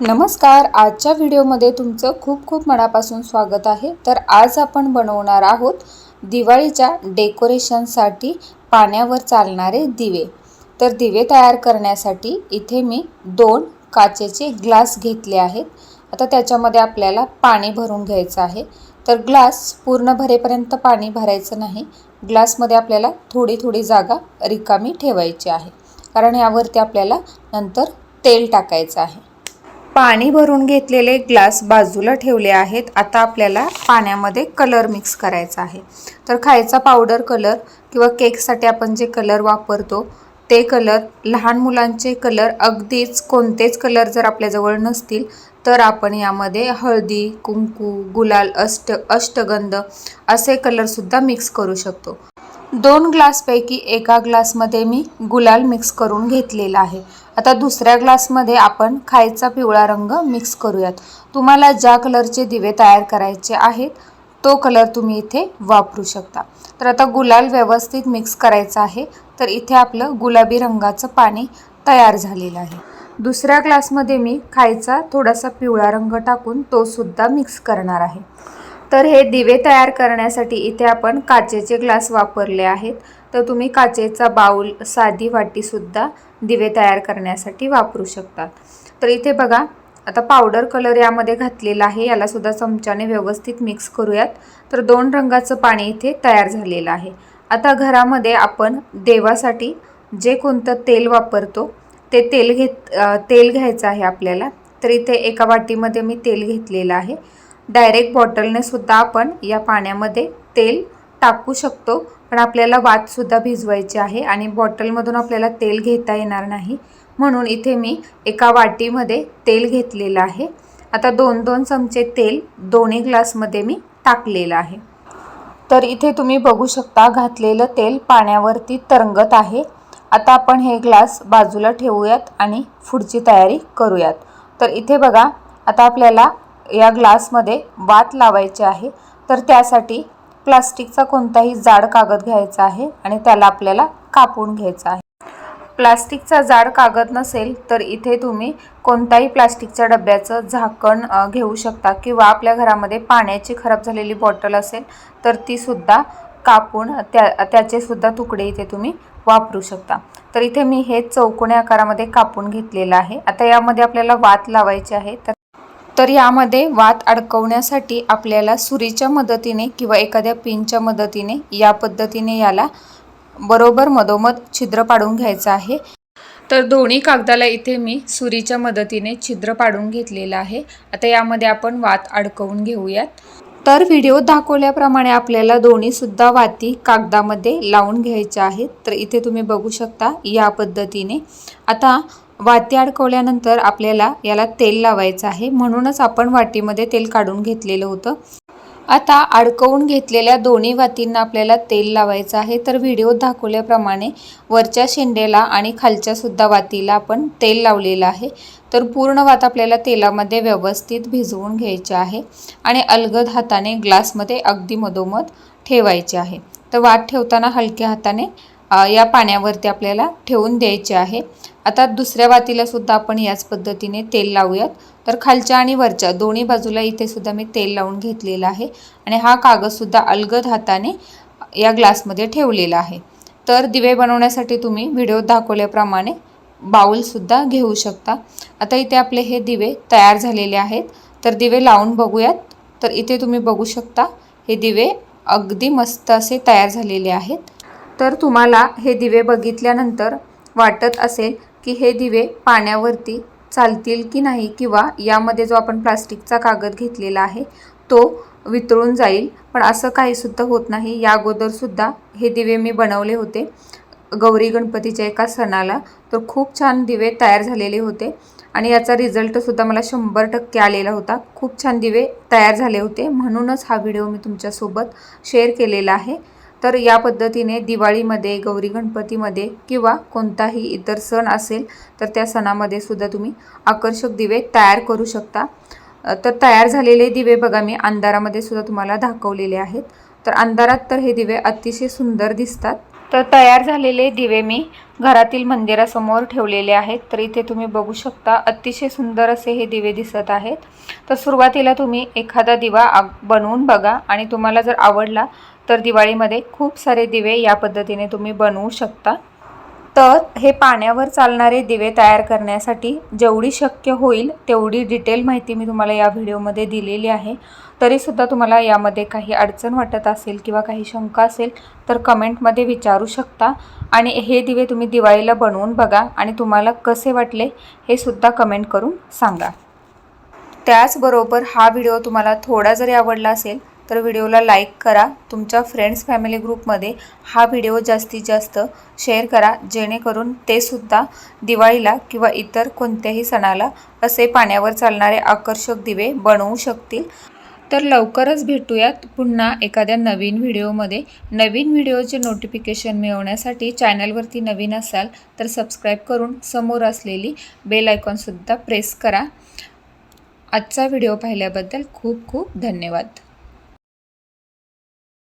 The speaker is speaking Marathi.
नमस्कार आजच्या व्हिडिओमध्ये तुमचं खूप खूप मनापासून स्वागत आहे. तर आज आपण बनवणार आहोत दिवाळीच्या डेकोरेशनसाठी पाण्यावर चालणारे दिवे. तर दिवे तयार करण्यासाठी इथे मी दोन काचेचे ग्लास घेतले आहेत. आता त्याच्यामध्ये आपल्याला पाणी भरून घ्यायचं आहे. तर ग्लास पूर्ण भरेपर्यंत पाणी भरायचं नाही. ग्लासमध्ये आपल्याला थोडी थोडी जागा रिकामी ठेवायची आहे. कारण यावरती आपल्याला नंतर तेल टाकायचं आहे. पाणी भरून घेतलेले ग्लास बाजूला ठेवले आहेत. आता आपल्याला पाण्यामध्ये कलर मिक्स करायचा आहे. तर खायचा पावडर कलर किंवा केकसाठी आपण जे कलर वापरतो ते कलर लहान मुलांचे कलर अगदीच कोणतेच कलर जर आपल्याजवळ नसतील तर आपण यामध्ये हळदी कुंकू गुलाल अष्ट अष्टगंध असे कलरसुद्धा मिक्स करू शकतो. दोन ग्लासपैकी एका ग्लासमध्ये मी गुलाल मिक्स करून घेतलेला आहे. आता दुसऱ्या ग्लासमध्ये आपण खायचा पिवळा रंग मिक्स करूयात. तुम्हाला ज्या कलरचे दिवे तयार करायचे आहेत तो कलर तुम्ही इथे वापरू शकता. तर आता गुलाल व्यवस्थित मिक्स करायचा आहे तर इथे आपलं गुलाबी रंगाचं पाणी तयार झालेलं आहे. दुसऱ्या ग्लासमध्ये मी खायचा थोडासा पिवळा रंग टाकून तो सुद्धा मिक्स करणार आहे. तर हे दिवे तयार करण्यासाठी इथे आपण काचेचे ग्लास वापरले आहेत. तर तुम्ही काचेचा बाऊल साधी वाटीसुद्धा दिवे तयार करण्यासाठी वापरू शकता. तर इथे बघा आता पावडर कलर यामध्ये घातलेला आहे. यालासुद्धा चमच्याने व्यवस्थित मिक्स करूयात. तर दोन रंगाचं पाणी इथे तयार झालेलं आहे. आता घरामध्ये आपण देवासाठी जे कोणतं तेल वापरतो ते तेल घेत तेल घ्यायचं आहे आपल्याला. तर इथे एका वाटीमध्ये मी तेल घेतलेलं आहे. डायरेक्ट बॉटलने सुद्धा आपण या पाण्यामध्ये तेल टाकू शकतो. पण आपल्याला वातसुद्धा भिजवायची आहे आणि बॉटलमधून आपल्याला तेल घेता येणार नाही. म्हणून इथे मी एका वाटीमध्ये तेल घेतलेलं आहे. आता दोन दोन चमचे तेल दोन्ही ग्लासमध्ये मी टाकलेलं आहे. तर इथे तुम्ही बघू शकता घातलेलं तेल पाण्यावरती तरंगत आहे. आता आपण हे ग्लास बाजूला ठेवूयात आणि पुढची तयारी करूयात. तर इथे बघा आता आपल्याला या ग्लासमध्ये वात लावायचे आहे. तर त्यासाठी प्लास्टिकचा कोणताही जाड कागद घ्यायचा आहे आणि त्याला आपल्याला कापून घ्यायचा आहे. प्लास्टिकचा जाड कागद नसेल तर इथे तुम्ही कोणताही प्लास्टिकच्या डब्याचं झाकण घेऊ शकता किंवा आपल्या घरामध्ये पाण्याची खराब झालेली बॉटल असेल तर तीसुद्धा कापून त्या त्याचे सुद्धा तुकडे इथे तुम्ही वापरू शकता. तर इथे मी हे चौकोनी आकारामध्ये कापून घेतलेलं आहे. आता यामध्ये आपल्याला वात लावायची आहे. तर तर यामध्ये वात अडकवण्यासाठी आपल्याला सुरीच्या मदतीने किंवा एखाद्या पिनच्या मदतीने या पद्धतीने याला बरोबर मधोमध छिद्र पाडून घ्यायचं आहे. तर दोन्ही कागदाला इथे मी सुरीच्या मदतीने छिद्र पाडून घेतलेलं आहे. आता यामध्ये आपण वात अडकवून घेऊयात. तर व्हिडिओ दाखवल्याप्रमाणे आपल्याला दोन्हीसुद्धा वाती कागदामध्ये लावून घ्यायच्या आहेत. तर इथे तुम्ही बघू शकता या पद्धतीने. आता वाती अडकवल्यानंतर आपल्याला याला तेल लावायचं आहे. म्हणूनच आपण वाटीमध्ये तेल काढून घेतलेलं होतं. आता अडकवून घेतलेल्या दोन्ही वातींना आपल्याला तेल लावायचं आहे. तर व्हिडिओ दाखवल्याप्रमाणे वरच्या शेंडेला आणि खालच्यासुद्धा वातीला आपण तेल लावलेलं आहे. तर पूर्ण वात आपल्याला तेलामध्ये व्यवस्थित भिजवून घ्यायचे आहे आणि अलगद हाताने ग्लासमध्ये अगदी मधोमध ठेवायचे आहे. तर वात ठेवताना हलक्या हाताने या पाण्यावरती आपल्याला ठेवून द्यायचे आहे. आता दुसऱ्या वातीलासुद्धा आपण याच पद्धतीने तेल लावूयात. तर खालच्या आणि वरच्या दोन्ही बाजूला इथे सुद्धा मी तेल लावून घेतलेला आहे आणि हा कागदसुद्धा अलगद हाताने या ग्लासमध्ये ठेवलेला आहे. तर दिवे बनवण्यासाठी तुम्ही व्हिडिओ दाखवल्याप्रमाणे बाऊलसुद्धा घेऊ शकता. आता इथे आपले हे दिवे तयार झालेले आहेत. तर दिवे लावून बघूयात. तर इथे तुम्ही बघू शकता हे दिवे अगदी मस्त असे तयार झालेले आहेत. तर तुम्हाला हे दिवे बघितल्यानंतर वाटत असेल की हे दिवे पाण्यावरती चालतील की नाही किंवा यामध्ये जो आपण प्लास्टिकचा कागद घेतलेला आहे तो वितळून जाईल. पण असं काहीसुद्धा होत नाही. या अगोदरसुद्धा हे दिवे मी बनवले होते गौरी गणपतीच्या एका सणाला. तर खूप छान दिवे तयार झालेले होते आणि याचा रिझल्टसुद्धा मला शंभर टक्के आलेला होता. खूप छान दिवे तयार झाले होते. म्हणूनच हा व्हिडिओ मी तुमच्यासोबत शेअर केलेला आहे. तर या पद्धतीने दिवाळीमध्ये गौरी गणपतीमध्ये किंवा कोणताही इतर सण असेल तर त्या सणामध्ये सुद्धा तुम्ही आकर्षक दिवे तयार करू शकता. तर तयार झालेले दिवे बघा मी अंधारामध्ये सुद्धा तुम्हाला दाखवलेले आहेत. तर अंधारात तर हे दिवे अतिशय सुंदर दिसतात. तर तयार झालेले दिवे मी घरातील मंदिरासमोर ठेवलेले आहेत. तर इथे तुम्ही बघू शकता अतिशय सुंदर असे हे दिवे दिसत आहेत. तर सुरुवातीला तुम्ही एखादा दिवा आग बनवून बघा आणि तुम्हाला जर आवडला तर दिवाळीमध्ये खूप सारे दिवे या पद्धतीने तुम्ही बनवू शकता. तर हे पाण्यावर चालणारे दिवे तयार करण्यासाठी जेवढी शक्य होईल तेवढी डिटेल माहिती मी तुम्हाला या व्हिडिओमध्ये दिलेली आहे. तरीसुद्धा तुम्हाला यामध्ये काही अडचण वाटत असेल किंवा काही शंका असेल तर कमेंटमध्ये विचारू शकता. आणि हे दिवे तुम्ही दिवाळीला बनवून बघा आणि तुम्हाला कसे वाटले हे सुद्धा कमेंट करून सांगा. त्याचबरोबर हा व्हिडिओ तुम्हाला थोडा जरी आवडला असेल तर व्हिडिओला लाईक करा तुमच्या फ्रेंड्स फॅमिली ग्रुपमध्ये हा व्हिडिओ जास्तीत जास्त शेअर करा जेणेकरून ते सुद्धा दिवाळीला किंवा इतर कोणत्याही सणाला असे पाण्यावर चालणारे आकर्षक दिवे बनवू शकतील. तर लवकरच भेटूयात पुन्हा एखाद्या नवीन व्हिडिओमध्ये. नवीन व्हिडिओचे नोटिफिकेशन मिळवण्यासाठी चॅनलवरती नवीन असाल तर सबस्क्राईब करून समोर असलेली बेल आयकॉनसुद्धा प्रेस करा. आजचा व्हिडिओ पाहिल्याबद्दल खूप खूप धन्यवाद.